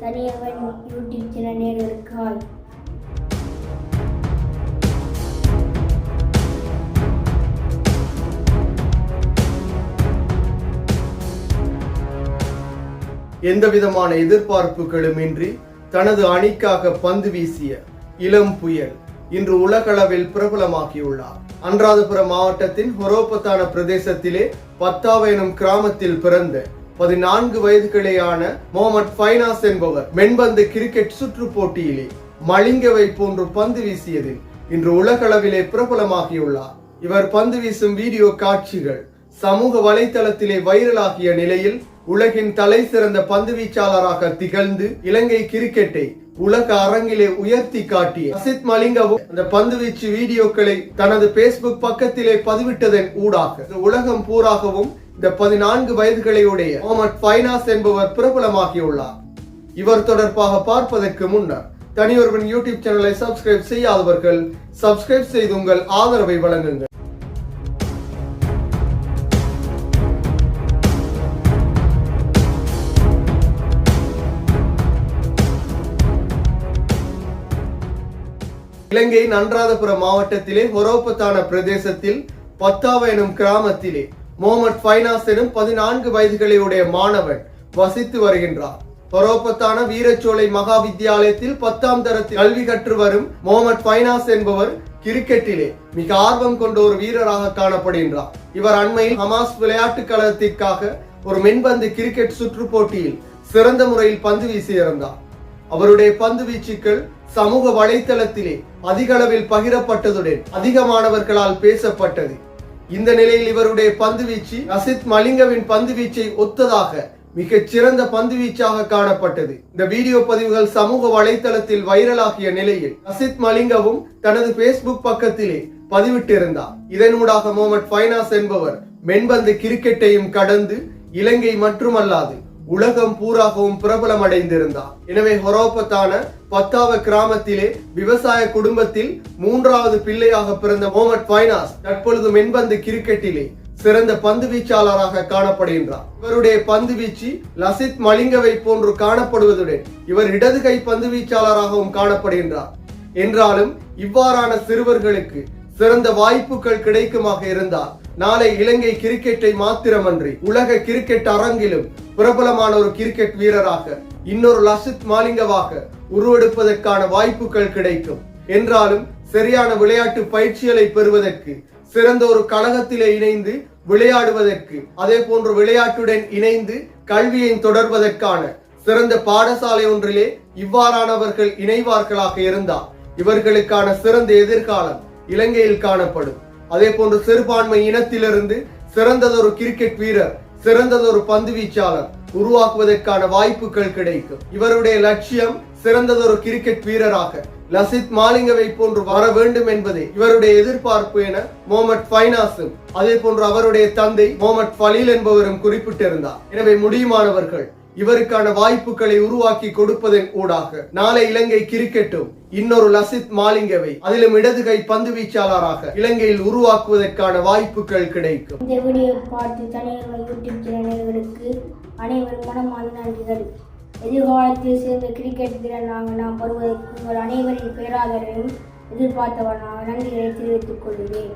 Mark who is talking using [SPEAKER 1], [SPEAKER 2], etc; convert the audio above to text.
[SPEAKER 1] தனியவன் YouTube channel நேர்களுக்கு hi
[SPEAKER 2] எந்தவிதமான எதிர்பார்ப்புகளுமின்றி தனது அணிக்காக பந்து வீசிய இளம் புயல் இன்று உலகளவில் பிரபலமாகியுள்ளார். அன்றாதபுரம் மாவட்டத்தின் ஹொரோபத்தான பிரதேசத்திலே பத்தாவ எனும் கிராமத்தில் பிறந்த பதினான்கு வயதுகளேயான முகமது ஃபைனாஸ் என்பவர் மென்பந்து கிரிக்கெட் சுற்று போட்டியிலே மலிங்கவை போன்று பந்து வீசியதில் இன்று உலகளவிலே பிரபலமாகியுள்ளார். இவர் பந்து வீசும் வீடியோ காட்சிகள் சமூக வலைதளத்திலே வைரலாகிய நிலையில் உலகின் தலை சிறந்த பந்து வீச்சாளராக திகழ்ந்து இலங்கை கிரிக்கெட்டை உலக அரங்கிலே உயர்த்தி காட்டிய அசித் மலிங்கவும் அந்த பந்து வீச்சு வீடியோக்களை தனது பேஸ்புக் பக்கத்திலே பதிவிட்டதன் ஊடாக. உலகம் பூராகவும் இந்த பதினான்கு வயதுகளையுடைய முகமது பைனாஸ் என்பவர் பிரபலமாகியுள்ளார். இவர் தொடர்பாக பார்ப்பதற்கு முன்னர் தனியொருவன் யூடியூப் சேனலை சப்ஸ்கிரைப் செய்யாதவர்கள் சப்ஸ்கிரைப் செய்து உங்கள் ஆதரவை வழங்குங்கள். இலங்கை நன்றாதபுரம் மாவட்டத்திலே ஹொரோப்பத்தான பிரதேசத்தில் பத்தாவ எனும் கிராமத்திலே மோமட் ஃபைனாஸ் எனும் பதினான்கு வயதுகளையுடைய மாணவன் வசித்து வருகின்றார். பரோபத்தான வீரச்சோலை மகா வித்தியாலயத்தில் பத்தாம் தரத்தில் கல்வி கற்று வரும் மோமட் ஃபைனாஸ் என்பவர் கிரிக்கெட்டிலே மிக ஆர்வம் கொண்ட ஒரு வீரராக காணப்படுகின்றார். இவர் அண்மையில் ஹமாஸ் விளையாட்டுக் கழகத்திற்காக ஒரு மென்பந்து கிரிக்கெட் சுற்று போட்டியில் சிறந்த முறையில் பந்து வீசியிருந்தார். அவருடைய பந்து வீச்சுக்கள் சமூக வலைத்தளத்திலே அதிக அளவில் பகிரப்பட்டதுடன் அதிகமானவர்களால் பேசப்பட்டது. இந்த நிலையில் இவருடைய பந்து வீச்சு அசித் மலிங்கவின் பந்து வீச்சை ஒத்ததாக மிகச் சிறந்த பந்து வீச்சாக காணப்பட்டது. இந்த வீடியோ பதிவுகள் சமூக வலைதளத்தில் வைரலாகிய நிலையில் அசித் மலிங்கவும் தனது பேஸ்புக் பக்கத்திலே பதிவிட்டிருந்தார். இதனூடாக மோமட் ஃபைனாஸ் என்பவர் மென்பந்து கிரிக்கெட்டையும் கடந்து இலங்கை மட்டுமல்லாது உலகம் பூராகவும் பிரபலம் அடைந்திருந்தார் எனவே ஹொரோபத்தான பத்தாவ கிராமத்திலே விவசாய குடும்பத்தில் மூன்றாவது பிள்ளையாக பிறந்த மோமட் பைனாஸ் தற்பொழுது மென்பந்து கிரிக்கெட்டிலே சிறந்த பந்து வீச்சாளராக காணப்படுகின்றார். இவருடைய பந்து வீச்சு லசித் மலிங்கவை போன்று காணப்படுவதுடன் இவர் இடது கை பந்து வீச்சாளராகவும் காணப்படுகின்றார். என்றாலும் இவ்வாறான சிறுவர்களுக்கு சிறந்த வாய்ப்புகள் கிடைக்குமாக இருந்தால் நாளை இலங்கை கிரிக்கெட்டை மாத்திரமன்றி உலக கிரிக்கெட் அரங்கிலும் பிரபலமான ஒரு கிரிக்கெட் வீரராக இன்னொரு லசித் மாலிங்கவாக உருவெடுப்பதற்கான வாய்ப்புகள் கிடைக்கும். என்றாலும் சரியான விளையாட்டு பயிற்சிகளை பெறுவதற்கு சிறந்த ஒரு கழகத்திலே இணைந்து விளையாடுவதற்கு அதே போன்று விளையாட்டுடன் இணைந்து கல்வியை தொடர்வதற்கான சிறந்த பாடசாலை ஒன்றிலே இவ்வாறானவர்கள் இணைவார்களாக இருந்தால் இவர்களுக்கான சிறந்த எதிர்காலம் இலங்கையில் காணப்படும். அதே போன்று சிறுபான்மை இனத்திலிருந்து சிறந்ததொரு கிரிக்கெட் வீரர் சிறந்ததொரு பந்து வீச்சாளர் உருவாக்குவதற்கான வாய்ப்புகள் கிடைக்கும். இவருடைய லட்சியம் சிறந்ததொரு கிரிக்கெட் வீரராக லசித் மாலிங்கவை போன்று வர வேண்டும் என்பதே இவருடைய எதிர்பார்ப்பு என மொஹமட் ஃபைனாஸும் அதே போன்று அவருடைய தந்தை மொஹமட் ஃபலீல் என்பவரும் குறிப்பிட்டிருந்தார். எனவே முடியுமானவர்கள் இவருக்கான வாய்ப்புகளை உருவாக்கி கொடுப்பதன் ஊடாக. நாளை இலங்கை கிரிக்கெட்டும் இன்னொரு லசித் மாலிங்கவை அதிலும் இடது கை பந்து வீச்சாளராக இலங்கையில் உருவாக்குவதற்கான வாய்ப்புகள் கிடைக்கும்.
[SPEAKER 1] இந்த வீடியோ பார்த்து தனியவன் யூடியூப் சேனல்களுக்கு அனைவரும் மனமார்ந்த நன்றிகள் எதிர்காலத்தில் சேர்ந்த கிரிக்கெட் வீரராக நாம் வருவதற்கு உங்கள் அனைவரின் பேராதரவையும் எதிர்பார்த்தவனாக நன்றிகளை தெரிவித்துக் கொள்கிறேன்.